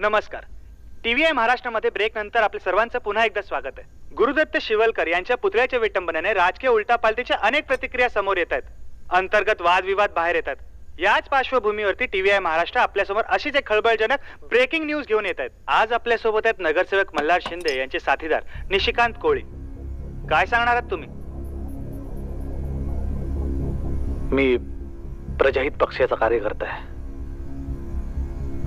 नमस्कार. टीव्हीआय महाराष्ट्रामध्ये. ब्रेक नंतर आपल्या सर्वांचं पुन्हा एकदा स्वागत आहे. गुरुदत्त शिवलकर यांच्या पुतळ्याच्या विटंबनेने राजकीय उलटापालटीच्या अनेक प्रतिक्रिया समोर येत आहेत. अंतर्गत वादविवाद बाहेर येतात याच पार्श्वभूमीवरती टीव्हीआय महाराष्ट्र. आपल्यासमोर अशीच एक खळबळजनक ब्रेकिंग न्यूज घेऊन येत आहेत. आज आपल्यासोबत आहेत नगरसेवक मल्हार शिंदे यांचे साथीदार निशिकांत कोळी. काय सांगणार आहात तुम्ही? मी प्रजाहित पक्षाचा कार्यकर्ता आहे.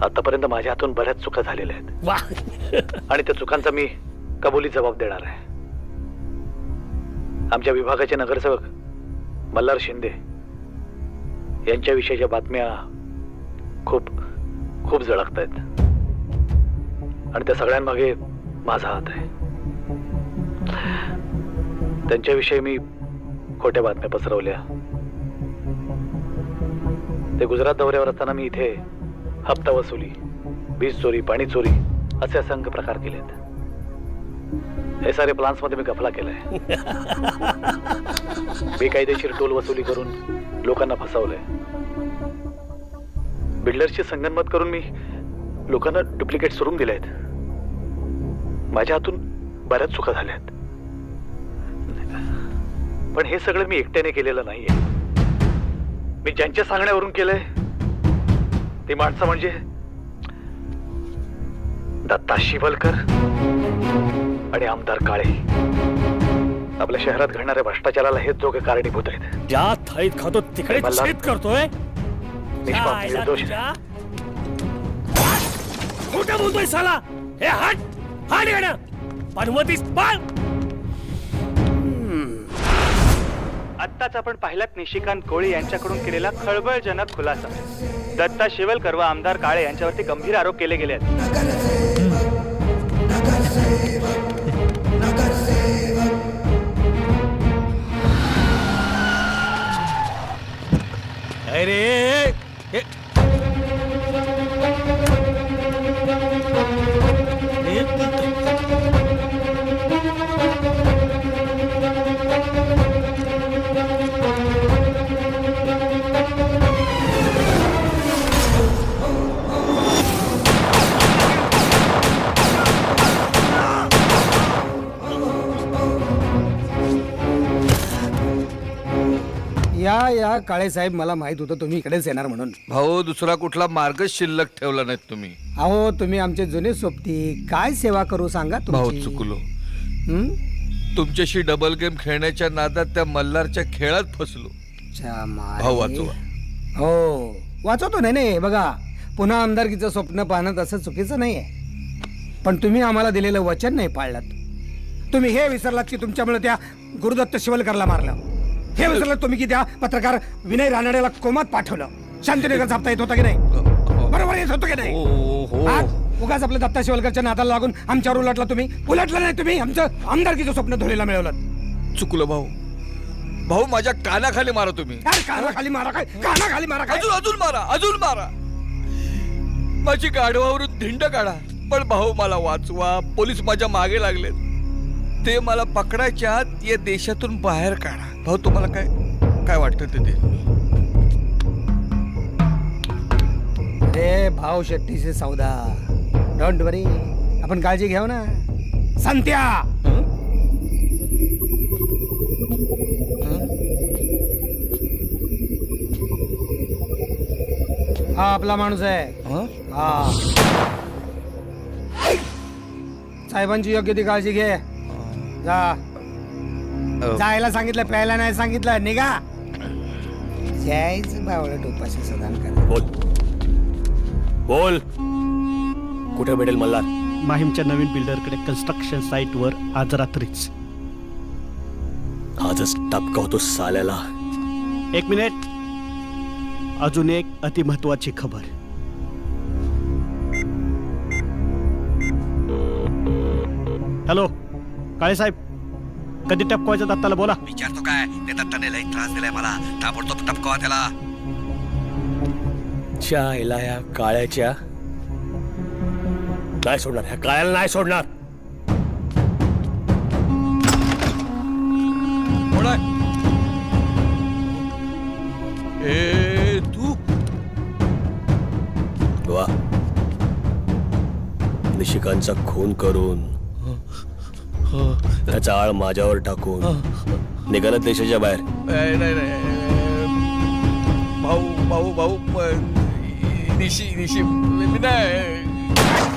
आतापर्यंत माझ्या हातून बऱ्याच चुका झालेल्या आहेत. वा. आणि त्या चुकांचा मी कबुली जबाब देणार आहे. आमच्या विभागाचे नगरसेवक मल्हार शिंदे यांच्याविषयीच्या बातम्या खूप खूप झळकत आहेत आणि त्या सगळ्यांमागे माझा हात आहे. त्यांच्याविषयी मी खोट्या बातम्या पसरवल्या. ते गुजरात दौऱ्यावर असताना मी इथे हप्ता वसुली वीज चोरी पाणी चोरी असे असंख्य प्रकार केलेत हे सारे प्लान्समध्ये मी गफला केलाय. बेकायदेशीर टोल वसुली करून लोकांना फसवलंय. बिल्डर्सची संगनमत करून मी लोकांना डुप्लिकेट सोडून दिले आहेत माझ्या हातून बऱ्याच चुका झाल्या आहेत पण हे सगळं मी एकट्याने केलेलं नाहीये. मी ज्यांच्या सांगण्यावरून केलंय ती माणसं म्हणजे? दत्ता शिवलकर आणि आमदार काळे. आपल्या शहरात घडणाऱ्या भ्रष्टाचाराला हेच दोघे कारणीभूत आहेत. ज्या थाळीत खातो तिकडे मला- छेद करतोय. निष्पाप जायला निर्दोष तुझ्या. खोटं बोलतोय साला. हे हट हट गाणं पनवतीस पाळ आत्ताच आपण पाहिलात निशिकांत कोळी यांच्याकडून केलेला खळबळजनक खुलासा. दत्ता शिवलकर व आमदार काळे यांच्यावरती गंभीर आरोप केले गेले आहेत. अरे या या काळे साहेब मला माहीत होतं तुम्ही इकडेच येणार म्हणून. भाऊ दुसरा कुठला मार्गच शिल्लक ठेवला नाहीत तुम्ही. अहो तुम्ही आमचे जुने सोबती काय सेवा करू सांगा भाऊ तुमची चुकलो. हं? तुमच्याशी डबल गेम खेळण्याच्या नादात त्या मल्हारच्या खेळात फसलो. च्या मारे. भाऊ वाचवा. हो वाचवतो. नाही नाही बघा पुन्हा आमदारकीचं स्वप्न पाहणं तसं चुकीचं नाही आहे पण तुम्ही आम्हाला दिलेलं वचन नाही पाळलात तुम्ही हे विसरलात की तुमच्यामुळे त्या गुरुदत्त शिवलकरला मारलं. हे विसरलात तुम्ही की त्या पत्रकार विनय रानडेला कोमात पाठवलं? शांतीनगर छापता येत होता की नाही? बरोबर येत होतं की नाही? हो हो आज उगाच आपल्या दत्ता शिवलकरच्या नादाला लागून आमच्यावर उलटला तुम्ही. उलटलं नाही तुम्ही आमचं आमदारकीचं स्वप्न धुळीला मिळवलं. चुकलो भाऊ. भाऊ माझ्या कानाखाली मारा तुम्ही. अरे काना खाली मारा काय? काना खाली मारा काय? अजून अजून मारा अजून मारा. माझी गाढवावरून धिंड काढा. पण भाऊ मला वाचवा. पोलीस माझ्या मागे लागले ते मला पकडायच्या आत या देशातून बाहेर काढा. भाऊ तुम्हाला काय काय वाटतं ते ते रे भाव शेट्टीचे सौदा. डोंट वरी आपण काळजी घेऊ ना. संत्या! हा? आपला माणूस आहे. हं? हा. साहेबांची योग्य ती काळजी घे. जा. जायला सांगितलं प्यायला नाही सांगितलं निघा. जायचं बावळं टोपाशी सदान करा बोल. बोल. कुठे भेटेल मल्हार? माहीमच्या नवीन बिल्डरकडे कन्स्ट्रक्शन साईटवर आज रात्रीच आजच टपकावतो साल्याला. एक मिनिट. अजून एक अतिमहत्वाची खबर. हॅलो काळे साहेब. कधी टपकवायचं दत्ताला बोला. विचारतो काय? ते दत्ताने लई त्रास दिलाय मला. ताबडतोब टपकावा त्याला. चायला या काळ्याच्या नाही सोडणार ह्या काळ्याला नाही सोडणार. ए तू? वा. निशिकांचा खून करून. त्याचा आळ माझ्यावर टाकून निघाला देशाच्या बाहेर. नाही नाही नाही. भाऊ भाऊ भाऊ निशी निशी मी नाही.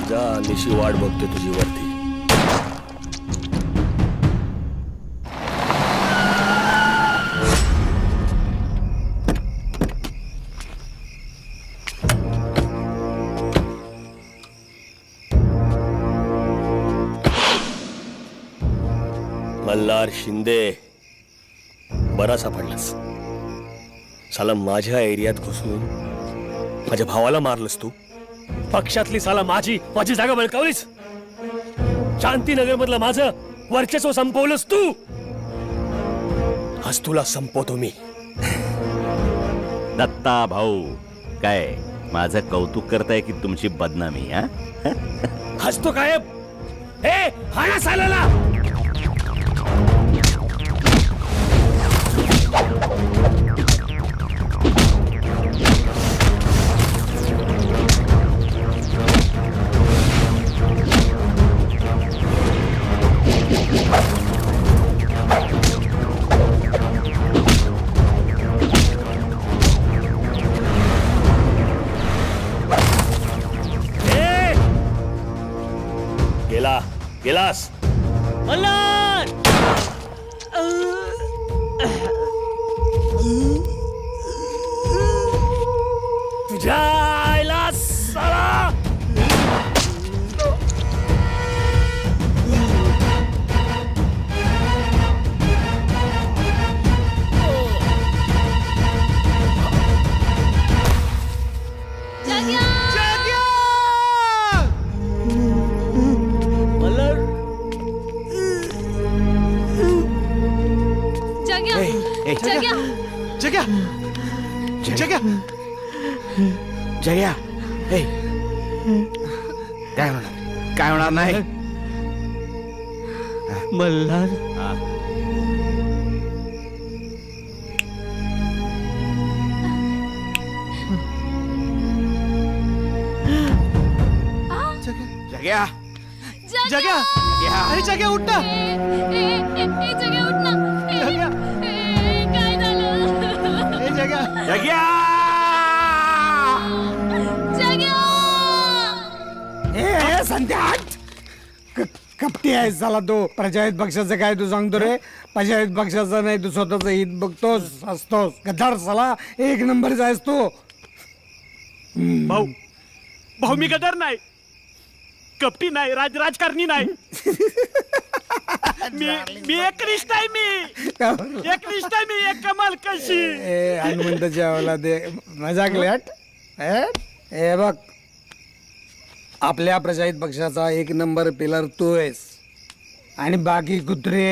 जा निशी वाट बघते तुझी वरती. मल्हार शिंदे बरा सापडलास साला माझ्या एरियात घुसून माझ्या भावाला मारलंस तू? पक्षातली साला माझी माझी जागा बळकावलीस? शांतीनगर मधलं माझं वर्चस्व संपवलंस तू? आज तुला संपवतो मी. दत्ता भाऊ काय माझं कौतुक करताय की तुमची बदनामी हा? हसतो काय ए हाणा सालाला. गेला गेलास तुझ्या आईला जग्या जग्या जग्या ए काय होणार? काय होणार नाही? मल्हार. जग्या जग्या अरे जग्या उठ ना. जग्या उठ ना. जग्या ए ए, संध्या कपटी आहे झाला तो प्रजाहित पक्षाचं काय तू सांगतो रे प्रजाहित पक्षाचं नाही तू स्वतःच हित बघतोस असतोस गद्दार साला एक नंबर आहेस तू भाऊ भाऊ मी गदर नाही कपटी नाही राज राजकारणी नाही मी मी एकनिष्ठ आहे मी. एकनिष्ठ आहे मी एक कमाल कशी ए हनुमंताच्या आवला दे. मजाक लेट ए बघ. आपल्या प्रजाहित पक्षाचा एक नंबर पिलर तू आहेस. आणि बाकी कुत्रे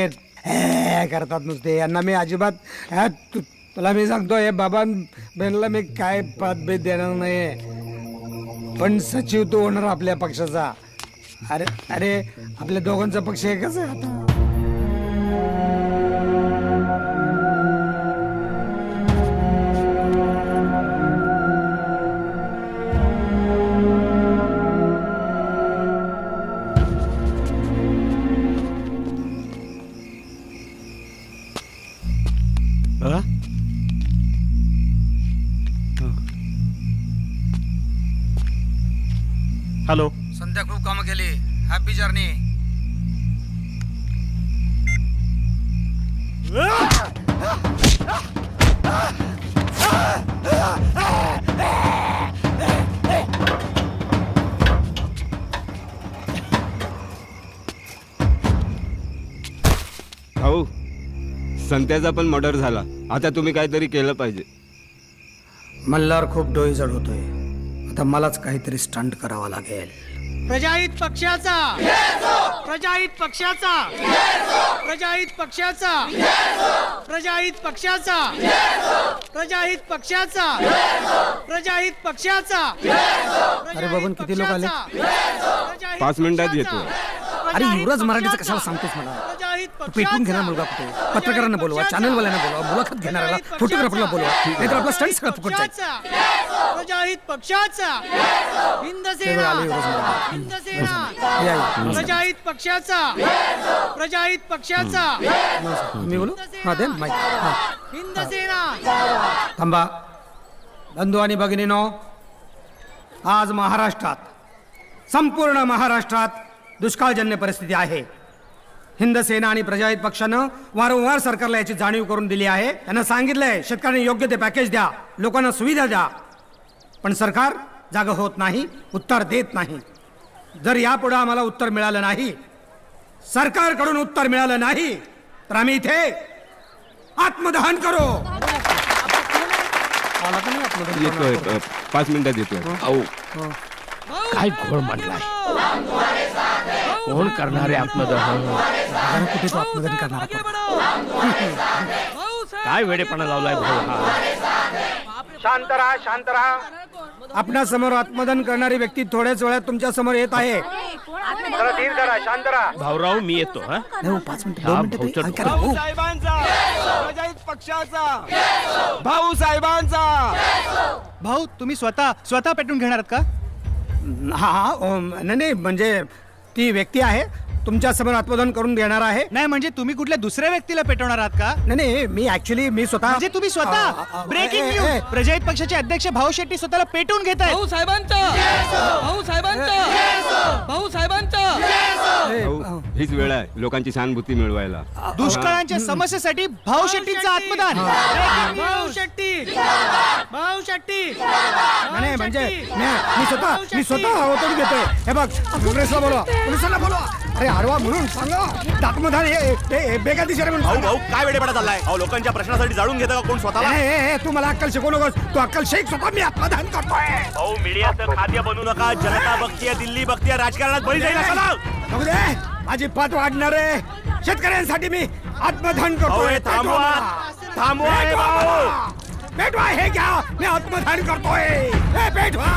हे करतात नुसते. यांना मी अजिबात तु- तुला मी सांगतो हे बाबा बहिणीला मी काय पद भेद देणार नाही पण सचिव तो होणार आपल्या पक्षाचा. अरे अरे आपल्या दोघांचा पक्ष एकच आहे आता. हॅलो. संध्या खूप कामं केली. हॅपी जर्नी भाऊ संत्याचा पण मर्डर झाला. आता तुम्ही काहीतरी केलं पाहिजे. मल्हार खूप डोईजड होतोय. आता मलाच काहीतरी स्टंट करावा लागेल. प्रजाहित पक्षाचा. प्रजाहित पक्षाचा. प्रजाहित पक्षाचा. प्रजाहित पक्षाचा. प्रजाहित पक्षाचा. प्रजाहित पक्षाचा. अरे बाबन किती लोक आले? पाच मिनिटात येतो अरे युवराज मराठीचं कशाला सांगतोस मला? तू पेटून घेणार मुलगा कुठे? पत्रकारांना बोलवा चॅनलवाल्यांना बोलवा मुलाखत घेणाऱ्याला फोटोग्राफरला बोलवा. नाहीतर आपला स्टंट सगळं फुकट जाईल? प्रजाहित पक्षाचा. हिंद ते सेना आले वसंतराव. हिंद सेना या, या. प्रजाहित पक्षाचा. प्रजाहित पक्षाचा. मी बोलू? हा दे माईक हा. हिंद सेना थांबा. बंधू आणि भगिनीनो आज महाराष्ट्रात संपूर्ण महाराष्ट्रात दुष्काळजन्य परिस्थिती आहे. हिंद सेना आणि प्रजाहित पक्षानं वारंवार सरकारला याची जाणीव करून दिली आहे. त्यांना सांगितलंय शेतकऱ्यांनी योग्य ते पॅकेज द्या. लोकांना सुविधा द्या. पण सरकार जाग होत नाही उत्तर देत नाही. जर यापुढे आम्हाला उत्तर मिळालं नाही सरकारकडून उत्तर मिळालं नाही तर आम्ही इथे आत्मदहन करू. आला का नाही आत्मदहन येतोय करणार? अ, पाच मिनिटात येतोय. अहो. काय घोळ मांडलाय? कोण करणार आहे आत्मदहन? बघा कुठे तो आत्मदहन करणार आपण. काय वेडेपणा लावलाय भाऊ हा? शांत राहा शांत राहा. आपणा समोर आत्मदहन करणारी व्यक्ती थोड्याच वेळात तुमच्यासमोर येत आहे. जरा धीर धरा शांत राहा. भाऊराव मी येतो हा? नाही पाच मिनिटं दोन मिनिटं भाऊचं तरी ऐका डोकं. ना, हो. साहेबांचा पक्षाचा. भाऊ साहेबांचा. भाऊ तुम्ही स्वतः स्वतः पेटून घेणार आहात का? हा हा अम, नाही नाही म्हणजे ती व्यक्ती आहे. तुमच्यासमोर आत्मदहन करून देणार आहे. नाही म्हणजे तुम्ही कुठल्या दुसऱ्या व्यक्तीला पेटवणार आहात का? नाही नाही मी ऍक्च्युली मी स्वतः म्हणजे तुम्ही स्वतः ब्रेकिंग ए, ए, न्यूज प्रजाहित पक्षाचे अध्यक्ष भाऊ शेट्टी स्वतःला पेटून घेत आहेत. भाऊ साहेबांचा. भाऊ साहेबांचा. भाऊ साहेबांचा. ए, भाऊ, हीच वेळ आहे लोकांची सहानुभूती मिळवायला. दुष्काळाच्या समस्येसाठी भाऊ शेट्टींचं आत्मदान. भाऊ शेट्टी. भाऊ शेट्टी. नाही, नाही म्हणजे नाही, मी स्वतः मी स्वतः ओतून घेतोय. हे बघ काँग्रेसला बोलवा. पोलिसांना बोलवा. अरे आडवा म्हणून सांगा. आत्मदान हे बेकायदेशीर आहे म्हणून भाऊ. भाऊ काय वेळेपणा चाललाय? अहो लोकांच्या प्रश्नासाठी जाणून घेता का कोण स्वतःला? ए, ए, ए, तू मला अक्कल शिकवू नकोस. तू अक्कल शेख स्वतः मी आत्मदान करतोय. भाऊ मीडियाचं खाद्य बनवू नका. जनता बघतीये दिल्ली बघतीये राजकारणात बळी जाईल बघू दे. माझी पाठ वाढणार. आहे शेतकऱ्यांसाठी मी आत्मदान भाऊ करतोय. थांबवा. थांबवा हे भाऊ. पेटवा हे घ्या. मी आत्मदान करतोय. हे पेटवा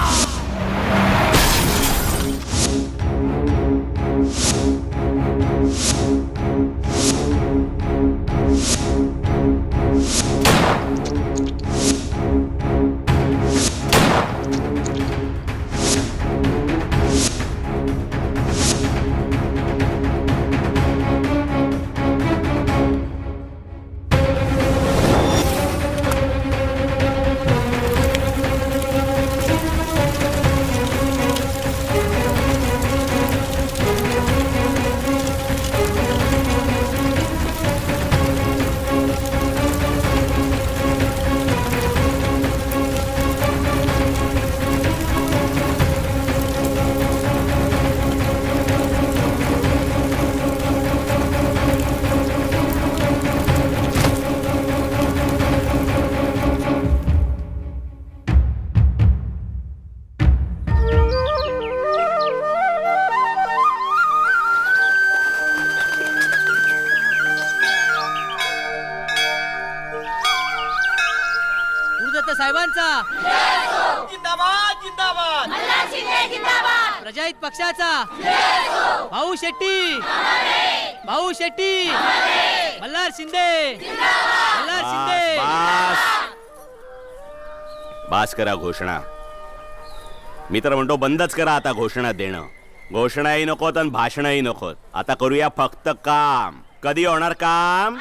प्रजाहित पक्षाचा. भाऊ शेट्टी. भाऊ शेट्टी. मल्हार शिंदे. मल्हार शिंदे. बास. बास करा घोषणा. मी तर म्हणतो बंदच करा आता घोषणा देणं. घोषणाही नकोत आणि भाषणही नकोत. आता करूया फक्त काम. कधी होणार काम?